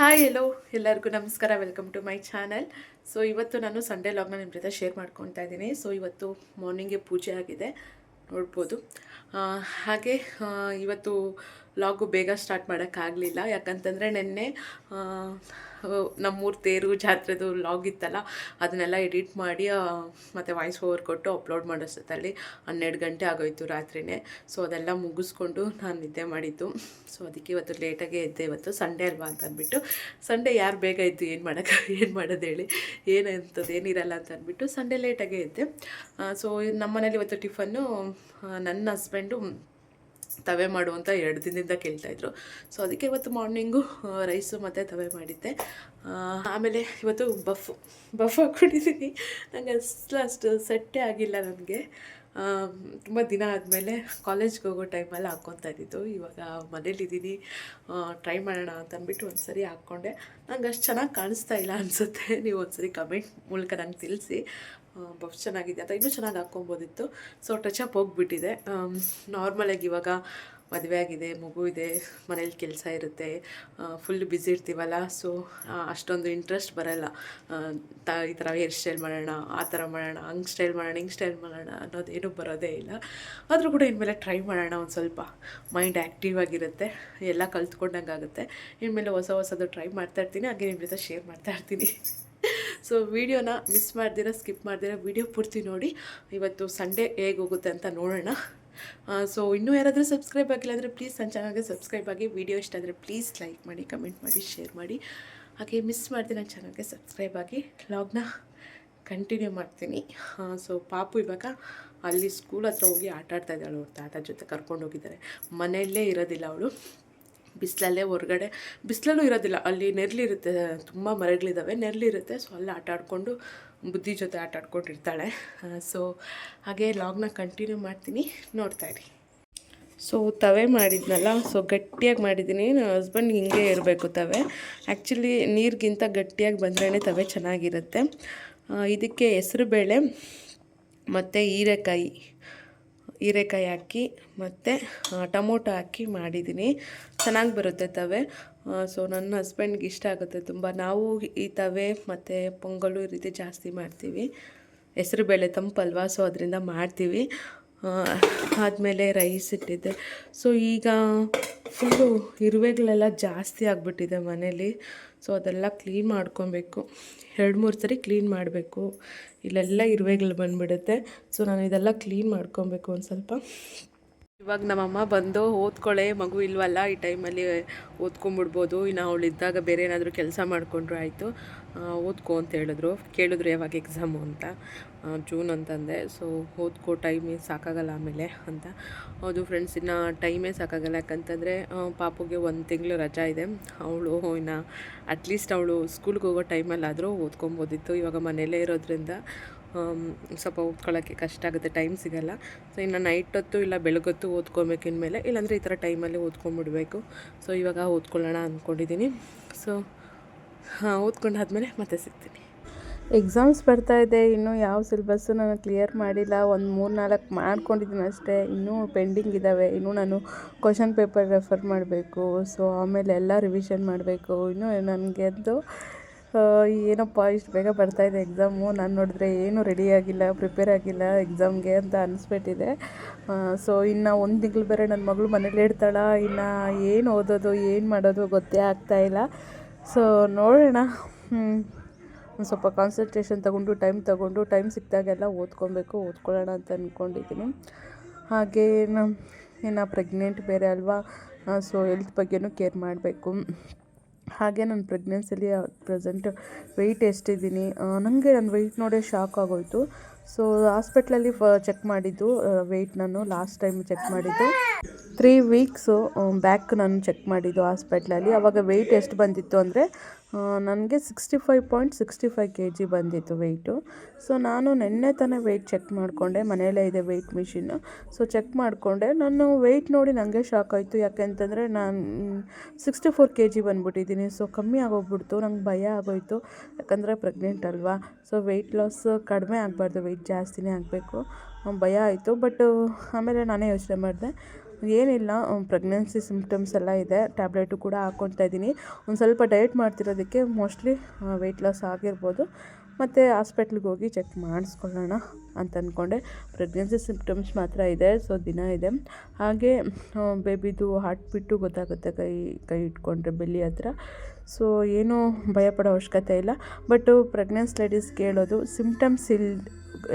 Hi hello ಎಲ್ಲರಿಗೂ ನಮಸ್ಕಾರ. Welcome to my channel so ಇವತ್ತು ನಾನು ಸಂಡೇ ಲಾಗ್ನ ನಿಮ್ಮ ಜೊತೆ ಶೇರ್ ಮಾಡ್ಕೊತಾ ಇದ್ದೀನಿ. ಸೊ ಇವತ್ತು ಮಾರ್ನಿಂಗೇ ಪೂಜೆ ಆಗಿದೆ. ನೋಡ್ಬೋದು. ಹಾಗೆ ಇವತ್ತು ವ್ಲಾಗು ಬೇಗ ಸ್ಟಾರ್ಟ್ ಮಾಡೋಕ್ಕಾಗಲಿಲ್ಲ. ಯಾಕಂತಂದರೆ ನಿನ್ನೆ ನಮ್ಮೂರು ತೇರು ಜಾತ್ರೆದು ವ್ಲಾಗ್ ಇತ್ತಲ್ಲ, ಅದನ್ನೆಲ್ಲ ಎಡಿಟ್ ಮಾಡಿ ಮತ್ತು ವಾಯ್ಸ್ ಓವರ್ ಕೊಟ್ಟು ಅಪ್ಲೋಡ್ ಮಾಡೋಷ್ಟೊತ್ತಲ್ಲಿ ಹನ್ನೆರಡು ಗಂಟೆ ಆಗೋಯ್ತು ರಾತ್ರಿನೇ. ಸೊ ಅದೆಲ್ಲ ಮುಗಿಸ್ಕೊಂಡು ನಾನು ನಿದ್ದೆ ಮಾಡಿದ್ದು. ಸೊ ಅದಕ್ಕೆ ಇವತ್ತು ಲೇಟಾಗೆ ಎದ್ದೆ ಇವತ್ತು. ಸಂಡೇ ಅಲ್ವಾ ಅಂತ ಅಂದ್ಬಿಟ್ಟು ಸಂಡೇ ಯಾರು ಬೇಗ ಇದ್ದು ಏನು ಮಾಡೋಕ್ಕೆ ಏನು ಮಾಡೋದು ಹೇಳಿ. ಏನಂತದ್ದು ಏನಿರಲ್ಲ ಅಂತ ಅಂದ್ಬಿಟ್ಟು ಸಂಡೇ ಲೇಟಾಗೆ ಎದ್ದೆ. ಸೊ ನಮ್ಮನೇಲಿ ಇವತ್ತು ಟಿಫನ್ನು ನನ್ನ ಹಸ್ಬೆಂಡು ತವೆ ಮಾಡು ಅಂತ ಎರಡು ದಿನದಿಂದ ಕೇಳ್ತಾಯಿದ್ರು ಸೊ ಅದಕ್ಕೆ ಇವತ್ತು ಮಾರ್ನಿಂಗು ರೈಸು ಮತ್ತು ತವೆ ಮಾಡಿದ್ದೆ. ಆಮೇಲೆ ಇವತ್ತು ಬಫ್ ಬಫ್ ಹಾಕ್ಕೊಂಡಿದ್ದೀನಿ ನನಗೆ ಅಷ್ಟು ಅಷ್ಟು ಸೆಟ್ಟೇ ಆಗಿಲ್ಲ ನನಗೆ. ತುಂಬ ದಿನ ಆದಮೇಲೆ ಕಾಲೇಜ್ಗೆ ಹೋಗೋ ಟೈಮಲ್ಲಿ ಹಾಕ್ಕೊತಾ ಇದ್ದಿದ್ದು. ಇವಾಗ ಮನೇಲಿದ್ದೀನಿ. ಟ್ರೈ ಮಾಡೋಣ ಅಂತ ಅಂದ್ಬಿಟ್ಟು ಒಂದು ಸರಿ ಹಾಕ್ಕೊಂಡೆ. ನಂಗೆ ಅಷ್ಟು ಚೆನ್ನಾಗಿ ಕಾಣಿಸ್ತಾ ಇಲ್ಲ ಅನಿಸುತ್ತೆ. ನೀವು ಒಂದು ಸರಿ ಕಮೆಂಟ್ ಮೂಲಕ ನಂಗೆ ತಿಳಿಸಿ. ಬಫ್ ಚೆನ್ನಾಗಿದೆ. ಅಥವಾ ಇನ್ನೂ ಚೆನ್ನಾಗಿ ಹಾಕ್ಕೊಬೋದಿತ್ತು. ಸೊ ಟಚ್ ಅಪ್ ಹೋಗ್ಬಿಟ್ಟಿದೆ. ನಾರ್ಮಲಾಗಿ ಇವಾಗ ಮದುವೆ ಆಗಿದೆ, ಮಗು ಇದೆ, ಮನೇಲಿ ಕೆಲಸ ಇರುತ್ತೆ ಫುಲ್ ಬ್ಯುಸಿ ಇರ್ತೀವಲ್ಲ. ಸೊ ಅಷ್ಟೊಂದು ಇಂಟ್ರೆಸ್ಟ್ ಬರೋಲ್ಲ. ತ, ಈ ಥರ ಹೇರ್ ಸ್ಟೈಲ್ ಮಾಡೋಣ, ಆ ಥರ ಮಾಡೋಣ, ಹಂಗೆ ಸ್ಟೈಲ್ ಮಾಡೋಣ, ಹಿಂಗೆ ಸ್ಟೈಲ್ ಮಾಡೋಣ ಅನ್ನೋದೇನು ಬರೋದೇ ಇಲ್ಲ. ಆದರೂ ಕೂಡ ಇನ್ಮೇಲೆ ಟ್ರೈ ಮಾಡೋಣ ಒಂದು ಸ್ವಲ್ಪ. ಮೈಂಡ್ ಆ್ಯಕ್ಟಿವ್ ಆಗಿರುತ್ತೆ. ಎಲ್ಲ ಕಲ್ತ್ಕೊಂಡಂಗೆ ಆಗುತ್ತೆ ಇನ್ಮೇಲೆ ಹೊಸ ಹೊಸದು ಟ್ರೈ ಮಾಡ್ತಾ ಇರ್ತೀನಿ. ಹಾಗೆ ನಿಮ್ಮ ಜೊತೆ ಶೇರ್ ಮಾಡ್ತಾ ಇರ್ತೀನಿ. ಸೊ ವೀಡಿಯೋನ ಮಿಸ್ ಮಾಡ್ದಿರ ಸ್ಕಿಪ್ ಮಾಡ್ದಿರ ವೀಡಿಯೋ ಪೂರ್ತಿ ನೋಡಿ ಇವತ್ತು ಸಂಡೇ ಹೇಗೆ ಹೋಗುತ್ತೆ ಅಂತ ನೋಡೋಣ ಸೊ ಇನ್ನೂ ಯಾರಾದರೂ ಸಬ್ಸ್ಕ್ರೈಬ್ ಆಗಿಲ್ಲ ಅಂದರೆ ಪ್ಲೀಸ್ ನನ್ನ ಚಾನಲ್ಗೆ ಸಬ್ಸ್ಕ್ರೈಬ್ ಆಗಿ ವೀಡಿಯೋ ಇಷ್ಟ ಆದರೆ ಪ್ಲೀಸ್ ಲೈಕ್ ಮಾಡಿ ಕಮೆಂಟ್ ಮಾಡಿ ಶೇರ್ ಮಾಡಿ ಹಾಗೆ ಮಿಸ್ ಮಾಡ್ತೀನಿ ನನ್ನ ಚಾನಲ್ಗೆ ಸಬ್ಸ್ಕ್ರೈಬ್ ಆಗಿ ಲಾಗ್ನ ಕಂಟಿನ್ಯೂ ಮಾಡ್ತೀನಿ ಸೊ ಪಾಪು ಇವಾಗ ಅಲ್ಲಿ ಸ್ಕೂಲ್ ಹತ್ರ ಹೋಗಿ ಆಟ ಆಡ್ತಾ ಅವ್ರ ತಾತ ಜೊತೆ ಕರ್ಕೊಂಡು ಹೋಗಿದ್ದಾರೆ ಮನೆಯಲ್ಲೇ ಇರೋದಿಲ್ಲ ಅವಳು ಬಿಸಿಲಲ್ಲೇ ಹೊರಗಡೆ, ಬಿಸಿಲಲ್ಲೂ ಇರೋದಿಲ್ಲ, ಅಲ್ಲಿ ನೆರಳಿರುತ್ತೆ ತುಂಬ ಮರಗಳಿದ್ದಾವೆ ನೆರಳಿರುತ್ತೆ ಸೊ ಅಲ್ಲಿ ಆಟ ಆಡಿಕೊಂಡು ಬುದ್ಧಿ ಜೊತೆ ಆಟ ಆಡ್ಕೊಂಡಿರ್ತಾಳೆ. ಸೊ ಹಾಗೆ ಲಾಗ್ನ ಕಂಟಿನ್ಯೂ ಮಾಡ್ತೀನಿ, ನೋಡ್ತಾ ಇರಿ. ಸೊ ತವೆ ಮಾಡಿದ್ನಲ್ಲ ಸೊ ಗಟ್ಟಿಯಾಗಿ ಮಾಡಿದ್ದೀನಿ ನನ್ನ ಹಸ್ಬೆಂಡ್ ಹಿಂಗೆ ಇರಬೇಕು ತವೆ. ಆ್ಯಕ್ಚುಲಿ ನೀರಿಗಿಂತ ಗಟ್ಟಿಯಾಗಿ ಬಂದ್ರೇ ತವೆ ಚೆನ್ನಾಗಿರುತ್ತೆ. ಇದಕ್ಕೆ ಹೆಸರು ಬೇಳೆ, ಮತ್ತು ಹೀರೆಕಾಯಿ. ಹೀರೆಕಾಯಿ ಹಾಕಿ ಮತ್ತು ಟೊಮೊಟೊ ಹಾಕಿ ಮಾಡಿದ್ದೀನಿ. ಚೆನ್ನಾಗಿ ಬರುತ್ತೆ ತವೆ. ಸೊ ನನ್ನ ಹಸ್ಬೆಂಡ್ಗೆ ಇಷ್ಟ ಆಗುತ್ತೆ ತುಂಬ. ನಾವು ಈ ತವೆ ಮತ್ತು ಪೊಂಗಲು ಈ ರೀತಿ ಜಾಸ್ತಿ ಮಾಡ್ತೀವಿ. ಹೆಸರುಬೇಳೆ ತಂಪಲ್ವಾ ಸೊ ಅದರಿಂದ ಮಾಡ್ತೀವಿ. ಆದಮೇಲೆ ರೈಸ್ ಇಟ್ಟಿದ್ದೆ. ಸೊ ಈಗ ಫುಲ್ಲು ಇರುವೆಗಳೆಲ್ಲ ಜಾಸ್ತಿ ಆಗಿಬಿಟ್ಟಿದೆ ಮನೇಲಿ. ಸೊ ಅದೆಲ್ಲ ಕ್ಲೀನ್ ಮಾಡ್ಕೊಬೇಕು. ಎರಡು, ಮೂರು ಸರಿ ಕ್ಲೀನ್ ಮಾಡಬೇಕು. ಇಲ್ಲೆಲ್ಲ ಇರುವೆಗಳು ಬಂದುಬಿಡುತ್ತೆ. ಸೊ ನಾನು ಇದೆಲ್ಲ ಕ್ಲೀನ್ ಮಾಡ್ಕೊಬೇಕು ಒಂದು ಸ್ವಲ್ಪ. ಇವಾಗ ನಮ್ಮಮ್ಮ ಬಂದು ಓದ್ಕೊಳ್ಳೆ ಮಗು ಇಲ್ವಲ್ಲ, ಈ ಟೈಮಲ್ಲಿ ಓದ್ಕೊಂಬಿಡ್ಬೋದು. ಇನ್ನು ಅವಳು ಇದ್ದಾಗ ಬೇರೆ ಏನಾದರೂ ಕೆಲಸ ಮಾಡಿಕೊಂಡ್ರು ಆಯಿತು. ಓದ್ಕೊ ಅಂತ ಹೇಳಿದ್ರು. ಕೇಳಿದ್ರು ಯಾವಾಗ ಎಕ್ಸಾಮು ಅಂತ. ಜೂನ್ ಅಂತಂದೆ. ಸೊ ಓದ್ಕೋ ಟೈಮೇ ಸಾಕಾಗಲ್ಲ ಆಮೇಲೆ ಅಂತ. ಹೌದು ಫ್ರೆಂಡ್ಸ್ ಇನ್ನು ಟೈಮೇ ಸಾಕಾಗಲ್ಲ. ಯಾಕಂತಂದರೆ ಪಾಪುಗೆ ಒಂದು ತಿಂಗಳು ರಜಾ ಇದೆ. ಅವಳು ಇನ್ನು ಅಟ್ಲೀಸ್ಟ್ ಅವಳು ಸ್ಕೂಲ್ಗೆ ಹೋಗೋ ಟೈಮಲ್ಲಾದರೂ ಓದ್ಕೊಬೋದಿತ್ತು. ಇವಾಗ ಮನೆಯಲ್ಲೇ ಇರೋದ್ರಿಂದ ಸ್ವಲ್ಪ ಓದ್ಕೊಳ್ಳೋಕ್ಕೆ ಕಷ್ಟ ಆಗುತ್ತೆ ಟೈಮ್ ಸಿಗಲ್ಲ. ಸೊ ಇನ್ನು ನೈಟ್ ಹೊತ್ತು ಇಲ್ಲ ಬೆಳಗೊತ್ತು ಓದ್ಕೊಬೇಕು ಇನ್ಮೇಲೆ, ಇಲ್ಲಾಂದರೆ ಈ ಥರ ಟೈಮಲ್ಲಿ ಓದ್ಕೊಂಬಿಡ್ಬೇಕು ಸೊ ಇವಾಗ ಓದ್ಕೊಳ್ಳೋಣ ಅಂದ್ಕೊಂಡಿದ್ದೀನಿ ಸೊ ಹಾಂ, ಓದ್ಕೊಂಡಾದ್ಮೇಲೆ ಮತ್ತೆ ಸಿಗ್ತೀನಿ. ಎಕ್ಸಾಮ್ಸ್ ಬರ್ತಾ ಇದೆ, ಇನ್ನೂ ಯಾವ ಸಿಲೆಬಸ್ಸು ನಾನು ಕ್ಲಿಯರ್ ಮಾಡಿಲ್ಲ. ಒಂದು ಮೂರು ನಾಲ್ಕು ಮಾಡ್ಕೊಂಡಿದ್ದೀನಿ ಅಷ್ಟೇ. ಇನ್ನೂ ಪೆಂಡಿಂಗ್ ಇದ್ದಾವೆ ಇನ್ನೂ ನಾನು ಕ್ವಶನ್ ಪೇಪರ್ ರೆಫರ್ ಮಾಡಬೇಕು. ಸೊ ಆಮೇಲೆ ಎಲ್ಲ ರಿವಿಷನ್ ಮಾಡಬೇಕು. ಇನ್ನೂ ನನಗೆ ಅದು ಏನಪ್ಪ, ಇಷ್ಟು ಬೇಗ ಬರ್ತಾ ಇದೆ ಎಕ್ಸಾಮು ನಾನು ನೋಡಿದ್ರೆ ಏನೂ ರೆಡಿ ಆಗಿಲ್ಲ ಪ್ರಿಪೇರ್ ಆಗಿಲ್ಲ ಎಕ್ಸಾಮ್ಗೆ ಅಂತ ಅನಿಸ್ಬಿಟ್ಟಿದೆ. ಸೊ ಇನ್ನು ಒಂದು ತಿಂಗಳು ಬೇರೆ ನನ್ನ ಮಗಳು ಮನೇಲಿ ಇರ್ತಾಳ, ಇನ್ನು ಏನು ಓದೋದು, ಏನು ಮಾಡೋದು ಗೊತ್ತೇ ಆಗ್ತಾ ಇಲ್ಲ. ಸೊ ನೋಡೋಣ. ಒಂದು ಸ್ವಲ್ಪ ಕಾನ್ಸಂಟ್ರೇಷನ್ ತೊಗೊಂಡು ಟೈಮ್ ತೊಗೊಂಡು ಟೈಮ್ ಸಿಕ್ಕಿದಾಗೆಲ್ಲ ಓದ್ಕೊಬೇಕು, ಓದ್ಕೊಳ್ಳೋಣ ಅಂತ ಅಂದ್ಕೊಂಡಿದ್ದೀನಿ ಹಾಗೆ ಏನು ಪ್ರೆಗ್ನೆಂಟ್ ಬೇರೆ ಅಲ್ವಾ? ಸೊ ಹೆಲ್ತ್ ಬಗ್ಗೆನೂ ಕೇರ್ ಮಾಡಬೇಕು. ಹಾಗೆ ನಾನು ಪ್ರೆಗ್ನೆನ್ಸಿಲಿ ಪ್ರೆಸೆಂಟ್ ವೆಯ್ಟ್ ಎಷ್ಟಿದ್ದೀನಿ ನನಗೆ ನನ್ನ ವೆಯ್ಟ್ ನೋಡೇ ಶಾಕ್ ಆಗೋಯ್ತು. ಸೊ ಹಾಸ್ಪಿಟ್ಲಲ್ಲಿ ಫ ಚೆಕ್ ಮಾಡಿದ್ದು ವೆಯ್ಟ್ ನಾನು ಲಾಸ್ಟ್ ಟೈಮ್ ಚೆಕ್ ಮಾಡಿದ್ದು. ತ್ರೀ ವೀಕ್ಸು ಬ್ಯಾಕ್ ನಾನು ಚೆಕ್ ಮಾಡಿದ್ದು ಹಾಸ್ಪಿಟ್ಲಲ್ಲಿ ಅವಾಗ ವೆಯ್ಟ್ ಎಷ್ಟು ಬಂದಿತ್ತು ಅಂದರೆ ನನಗೆ sixty five point sixty five K G ಬಂದಿತ್ತು ವೆಯ್ಟು ಸೊ ನಾನು ನಿನ್ನೆ ತಾನೇ ವೆಯ್ಟ್ ಚೆಕ್ ಮಾಡಿಕೊಂಡೆ. ಮನೆಯಲ್ಲೇ ಇದೆ ವೆಯ್ಟ್ ಮಿಷಿನ್ನು ಸೊ ಚೆಕ್ ಮಾಡಿಕೊಂಡೆ. ನಾನು ವೆಯ್ಟ್ ನೋಡಿ ನನಗೆ ಶಾಕ್ ಆಯಿತು. ಯಾಕೆಂತಂದರೆ ನಾನು ಸಿಕ್ಸ್ಟಿ ಫೋರ್ ಕೆ ಜಿ ಬಂದ್ಬಿಟ್ಟಿದ್ದೀನಿ. ಸೊ ಕಮ್ಮಿ ಆಗೋಗ್ಬಿಡ್ತು. ನಂಗೆ ಭಯ ಆಗೋಯಿತು. ಯಾಕಂದರೆ ಪ್ರೆಗ್ನೆಂಟ್ ಅಲ್ವಾ? ಸೊ ವೆಯ್ಟ್ ಲಾಸ್ ಕಡಿಮೆ ಆಗಬಾರ್ದು. ವೆಯ್ಟ್ ಜಾಸ್ತಿನೇ ಆಗಬೇಕು. ಭಯ ಆಯಿತು. ಬಟ್ ಆಮೇಲೆ ನಾನೇ ಯೋಚನೆ ಮಾಡಿದೆ. ಏನಿಲ್ಲ ಪ್ರೆಗ್ನೆನ್ಸಿ ಸಿಂಪ್ಟಮ್ಸ್ ಎಲ್ಲ ಇದೆ. ಟ್ಯಾಬ್ಲೆಟು ಕೂಡ ಹಾಕ್ಕೊತಾ ಇದ್ದೀನಿ. ಒಂದು ಸ್ವಲ್ಪ ಡಯಟ್ ಮಾಡ್ತಿರೋದಕ್ಕೆ ಮೋಸ್ಟ್ಲಿ ವೆಯ್ಟ್ ಲಾಸ್ ಆಗಿರ್ಬೋದು. ಮತ್ತು ಹಾಸ್ಪಿಟ್ಲಿಗೆ ಹೋಗಿ ಚೆಕ್ ಮಾಡಿಸ್ಕೊಳ್ಳೋಣ ಅಂತ ಅಂದ್ಕೊಂಡೆ ಪ್ರೆಗ್ನೆನ್ಸಿ ಸಿಂಪ್ಟಮ್ಸ್ ಮಾತ್ರ ಇದೆ ಸೊ ದಿನ ಇದೆ. ಹಾಗೆ ಬೇಬಿದು ಹಾರ್ಟ್ ಬಿಟ್ಟು ಗೊತ್ತಾಗುತ್ತೆ ಕೈ ಕೈ ಇಟ್ಕೊಂಡ್ರೆ ಬೆಲ್ಲಿ ಹತ್ರ. ಸೊ ಏನೂ ಭಯಪಡೋ ಅವಶ್ಯಕತೆ ಇಲ್ಲ. ಬಟ್ ಪ್ರೆಗ್ನೆನ್ಸ್ ಲೇಡೀಸ್ ಕೇಳೋದು ಸಿಂಪ್ಟಮ್ಸ್ ಇಲ್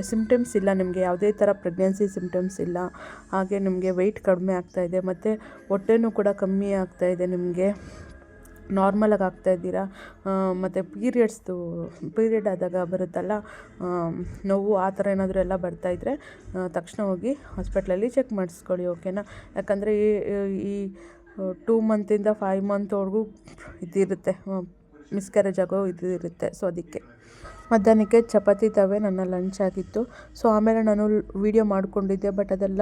ಸಿಮ್ಟಮ್ಸ್ ಇಲ್ಲ, ನಿಮಗೆ ಯಾವುದೇ ಥರ ಪ್ರೆಗ್ನೆನ್ಸಿ ಸಿಮ್ಟಮ್ಸ್ ಇಲ್ಲ, ಹಾಗೆ ನಿಮಗೆ ವೆಯ್ಟ್ ಕಡಿಮೆ ಆಗ್ತಾ ಇದೆ, ಮತ್ತು ಹೊಟ್ಟೆನೂ ಕೂಡ ಕಮ್ಮಿ ಆಗ್ತಾಯಿದೆ ನಿಮಗೆ ನಾರ್ಮಲಾಗಿ ಆಗ್ತಾ ಇದ್ದೀರಾ? ಮತ್ತು ಪೀರಿಯಡ್ಸ್ದು ಪೀರಿಯಡ್ ಆದಾಗ ಬರುತ್ತಲ್ಲ ನೋವು ಆ ಥರ ಏನಾದರೂ ಎಲ್ಲ ಬರ್ತಾಯಿದ್ರೆ ತಕ್ಷಣ ಹೋಗಿ ಹಾಸ್ಪಿಟ್ಲಲ್ಲಿ ಚೆಕ್ ಮಾಡಿಸ್ಕೊಳ್ಳಿ ಓಕೆನಾ ಯಾಕಂದರೆ ಈ ಈ ಟೂ ಮಂತಿಂದ ಫೈವ್ ಮಂತ್ವರೆಗೂ ಇದಿರುತ್ತೆ ಮಿಸ್ಕ್ಯಾರೇಜ್ ಆಗೋ ಇದು ಇರುತ್ತೆ ಸೊ ಅದಕ್ಕೆ. ಮಧ್ಯಾಹ್ನಕ್ಕೆ ಚಪಾತಿ ತವೆ ನನ್ನ ಲಂಚ್ ಆಗಿತ್ತು. ಸೊ ಆಮೇಲೆ ನಾನು ವೀಡಿಯೋ ಮಾಡ್ಕೊಂಡಿದ್ದೆ ಬಟ್ ಅದೆಲ್ಲ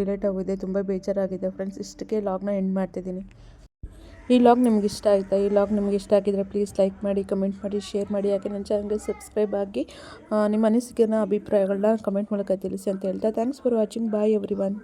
ಡಿಲೇಟ್ ಆಗಿದೆ, ತುಂಬ ಬೇಜಾರಾಗಿದೆ ಫ್ರೆಂಡ್ಸ್ ಇಷ್ಟಕ್ಕೆ ಲಾಗ್ನ ಎಂಡ್ ಮಾಡ್ತಿದ್ದೀನಿ. ಈ ಲಾಗ್ ನಿಮ್ಗೆ ಇಷ್ಟ ಆಯಿತಾ? ಈ ಲಾಗ್ ನಿಮ್ಗೆ ಇಷ್ಟ ಆಗಿದ್ರೆ ಪ್ಲೀಸ್ ಲೈಕ್ ಮಾಡಿ ಕಮೆಂಟ್ ಮಾಡಿ ಶೇರ್ ಮಾಡಿ. ಹಾಗೆ ನನ್ನ ಚಾನಲ್ಗೆ ಸಬ್ಸ್ಕ್ರೈಬ್ ಆಗಿ ನಿಮ್ಮ ಅನಿಸಿಕೆನ, ಅಭಿಪ್ರಾಯಗಳನ್ನ ಕಮೆಂಟ್ ಮೂಲಕ ತಿಳಿಸಿ ಅಂತ ಹೇಳ್ತಾ. Thanks for watching bye everyone